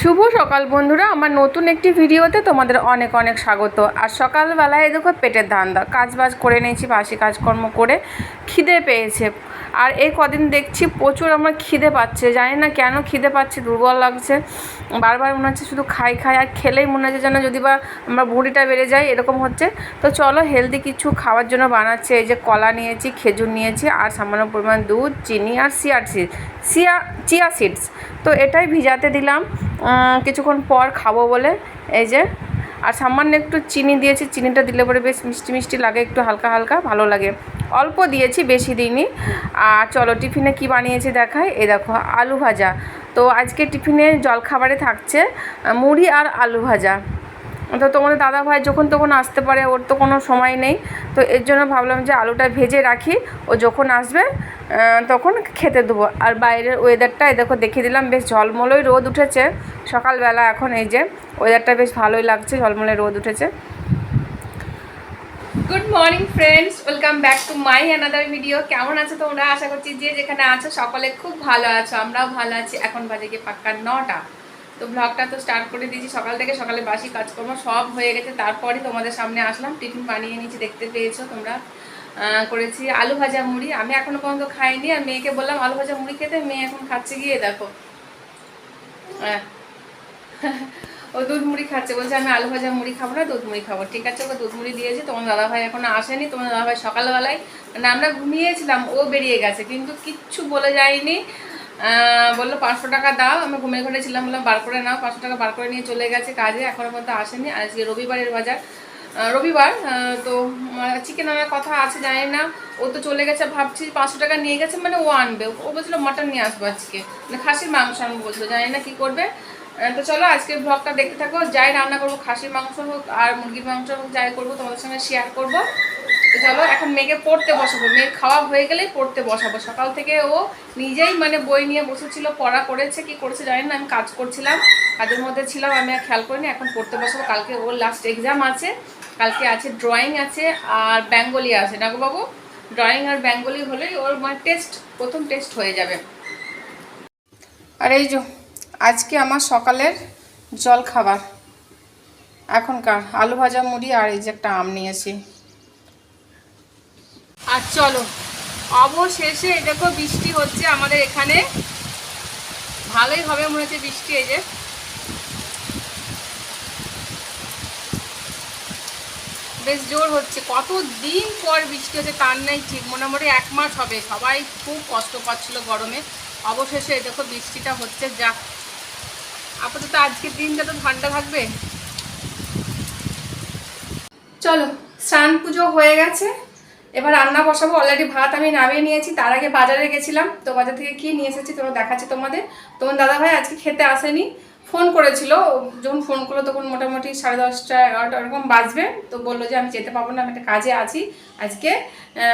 শুভ সকাল বন্ধুরা, আমার নতুন একটি ভিডিওতে তোমাদের অনেক অনেক স্বাগত। আর সকালবেলায় দেখো পেটের ধান্দা কাজ বাজ করে নিয়েছি, বাসি কাজকর্ম করে। খিদে পেয়েছে। আর এই কদিন দেখছি প্রচুর আমার খিদে পাচ্ছে। জানি না কেন খিদে পাচ্ছে, দুর্বল লাগছে। বারবার মনে হচ্ছে শুধু খাই খাই, আর খেলেই মনে হচ্ছে যেন যদি বা আমার বুড়িটা বেড়ে যায় এরকম হচ্ছে। তো চলো হেলদি কিছু খাওয়ার জন্য বানাচ্ছে। এই যে কলা নিয়েছি, খেজুর নিয়েছি, আর সামান্য পরিমাণ দুধ, চিনি, আর সিয়ার সিড সিয়া চিয়া সিডস তো এটাই ভিজাতে দিলাম। কিছুক্ষণ পর খাব বলে। এই যে আর সামান্য একটু চিনি দিয়েছি, চিনিটা দিলে পরে বেশ মিষ্টি মিষ্টি লাগে, একটু হালকা হালকা, ভালো লাগে। অল্প দিয়েছি, বেশি দিইনি। আর চলো, টিফিনে কি বানিয়েছি দেখাই? এই দেখো, আলু ভাজা। তো আজকে টিফিনে জলখাবারে থাকছে, মুড়ি আর আলু ভাজা। তো তোমাদের দাদা ভাই যখন তখন আসতে পারে, ওর তো কোনো সময় নেই। তো এর জন্য ভাবলাম যে আলুটা ভেজে রাখি। ও যখন আসবে তখন খেতে দেবো। আর বাইরের ওয়েদারটা দেখো, দেখিয়ে দিলাম, বেশ ঝলমলোই রোদ উঠেছে। সকালবেলা এখন এই যে ওয়েদারটা বেশ ভালোই লাগছে, ঝলমলে রোদ উঠেছে। Good morning friends welcome back to my another video কেমন আছো তোমরা? আশা করছি যে যেখানে আছো সকলে খুব ভালো আছো, আমরাও ভালো আছি। এখন বাজে গিয়ে পাক্কা নটা। তো ব্লগটা তো স্টার্ট করে দিয়েছি। সকাল থেকে সকালে বাসি কাজকর্ম সব হয়ে গেছে। তারপরে তোমাদের সামনে আসলাম। টিফিন বানিয়ে নিয়েছি, দেখতে পেয়েছ তোমরা। করেছি আলু ভাজা মুড়ি। আমি এখনও পর্যন্ত খাইনি, আর মেয়েকে বললাম, আলু ভাজা মুড়ি খেতে? মেয়ে এখন খাচ্ছে গিয়ে, দেখো। ও দুধ মুড়ি খাচ্ছে। বলছে, আমি আলু ভাজা মুড়ি খাব না, দুধ মুড়ি খাব। ঠিক আছে, ওকে দুধ মুড়ি দিয়েছি। তোমার দাদাভাই এখনও আসেনি। তোমার দাদাভাই সকালবেলায় মানে আমরা ঘুমিয়েছিলাম, ও বেরিয়ে গেছে। কিন্তু কিচ্ছু বলে যায়নি। বলল, পাঁচশো টাকা দাও। আমি ঘুমিয়ে ঘরে ছিলাম, বললাম, বার করে নাও, পাঁচশো টাকা বার করে নিয়ে চলে গেছে কাজে, এখনও পর্যন্ত আসেনি। আজকে রবিবারের বাজার। রবিবার তো চিকেন আনার কথা আছে, জানি না। ও তো চলে গেছে, ভাবছি পাঁচশো টাকা নিয়ে গেছে মানে ও আনবে। ও বলছিল মাটন নিয়ে আসব আজকে। মানে খাসির মাংস আনব বলছিল, জানি না কি করবে। তো চলো, আজকের ব্লগটা দেখতে থাকো। যাই রান্না করব, খাসির মাংস হোক আর মুরগির মাংস হোক, যাই করব, তোমাদের সঙ্গে শেয়ার করব। তো চলো, এখন মেয়েকে পড়তে বসাবো। মেয়ে খাওয়া হয়ে গেলেই পড়তে বসাবো। সকাল থেকে ও নিজেই মানে বই নিয়ে বসেছিল, পড়া করেছে, কি করেছে জানি না, আমি কাজ করছিলাম। কাজের মধ্যে ছিলাম, আমি আর খেয়াল করিনি, এখন পড়তে বসাবো। কালকে ওর লাস্ট এক্সাম আছে। কালকে আছে ড্রয়িং আছে আর বেঙ্গলি আছে। না বাবু? ড্রয়িং আর বেঙ্গলি হলেই ওর মানে টেস্ট প্রথম টেস্ট হয়ে যাবে। আর এই যে, আজকে আমার সকালের জল খাবার। এখনকার আলু ভাজা মুড়ি আর এই যে একটা আম নিয়েছি। আর চলো, অবশেষে দেখো বৃষ্টি হচ্ছে আমাদের এখানে। ভালোই হবে মনে হচ্ছে বৃষ্টি, এই যে। বেশ জোর হচ্ছে। কত দিন পর বৃষ্টি হচ্ছে তার নেই ঠিক মোটামুটি এক মাস হবে। সবাই খুব কষ্ট পাচ্ছিল গরমে। অবশেষে দেখো বৃষ্টিটা হচ্ছে যাক আপাতত আজকের দিনটা তো ঠান্ডা থাকবে। চলো, স্নান পুজো হয়ে গেছে। এবার রান্না বসাবো। অলরেডি ভাত আমি নামিয়ে নিয়েছি। তার আগে বাজারে গেছিলাম। তো বাজার থেকে কি নিয়ে এসেছি তোমরা দেখাচ্ছি তোমাদের। তোমার দাদা ভাই আজকে খেতে আসেনি। ফোন করেছিল, যখন ফোন করল তখন মোটামুটি সাড়ে দশটা, এগারোটা এরকম বাজবে। তো বলল যে আমি যেতে পারব না, আমি একটা কাজে আছি। আজকে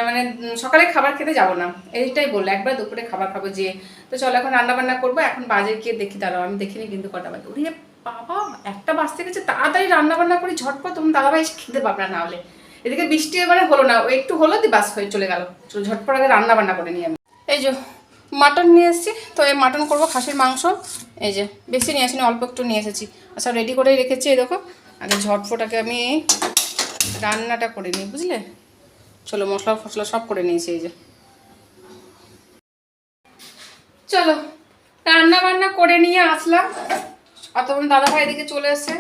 মানে সকালে খাবার খেতে যাব না। এইটাই বলল। একবার দুপুরে খাবার খাব যে তো চলো, এখন রান্না বান্না করব। এখন বাজে গিয়ে দেখি, দাঁড়াও, আমি দেখিনি কিন্তু কটা বাজে। উড়িয়ে বাবা, একটা বাজতে গেছে, তাড়াতাড়ি রান্না বান্না করি, ঝটপট, তখন দাদাভাই খেতে পারবে না হলে এদিকে বৃষ্টি এবারে হলো না একটু হলো দি, বাস হয়ে চলে গেল। ঝটপট আগে রান্না বান্না করে নিই আমি। এই যে মাটন নিয়ে এসেছি। তো এই মাটন করব খাসির মাংস। এই যে, বেশি নিয়ে আসিনি, অল্প একটু নিয়ে এসেছি। আচ্ছা রেডি করেই রেখেছি, এই দেখো। আগে ঝটফটাকে আমি রান্নাটা করে নিই, বুঝলে? চলো, মশলা ফসলা সব করে নিয়েছি, এই যে। চলো, রান্না বান্না করে নিয়ে আসলাম। অতক্ষণ দাদাভাই এদিকে চলে এসেছে।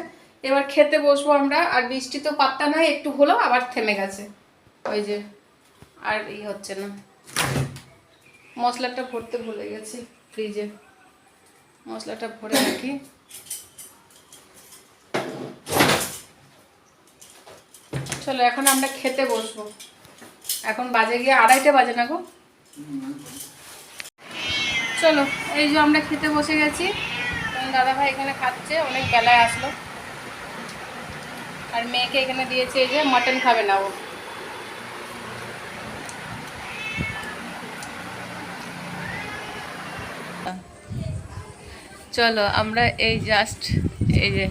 এবার খেতে বসবো আমরা। আর বৃষ্টি তো পাত্তা নাই, একটু হলো, আবার থেমে গেছে। ওই যে, আর ই হচ্ছে না। মশলাটা ভরতে ভুলে গেছি ফ্রিজে মশলাটা ভরে রাখি। চলো, এখন আমরা খেতে বসবো। এখন বাজে গিয়ে আড়াইটে বাজে না গো? চলো, এই যে আমরা খেতে বসে গেছি। দাদা ভাই এখানে খাচ্ছে, অনেক বেলায় আসলো। আর মেয়েকে এখানে দিয়েছে এই যে, মাটন খাবে না ও। চলো, আমরা এই জাস্ট এই যে,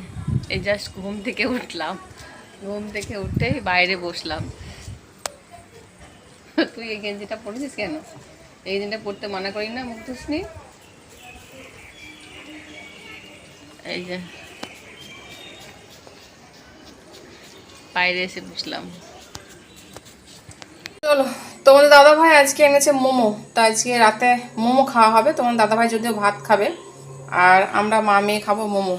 এই জাস্ট ঘুম থেকে উঠলাম। ঘুম থেকে উঠেই বাইরে বসলাম। তুই এই গেঞ্জিটা পরেছিস কেন? এই গেঞ্জিটা পড়তে মানা করি না, মুখ ধুসনি? এই যে, বাইরে এসে বসলাম। চলো, তোমাদের দাদা ভাই আজকে এনেছে মোমো, তো আজকে রাতে মোমো খাওয়া হবে। তোমার দাদা ভাই যদিও ভাত খাবে আর আমরা মা মেয়ে খাব মোমো।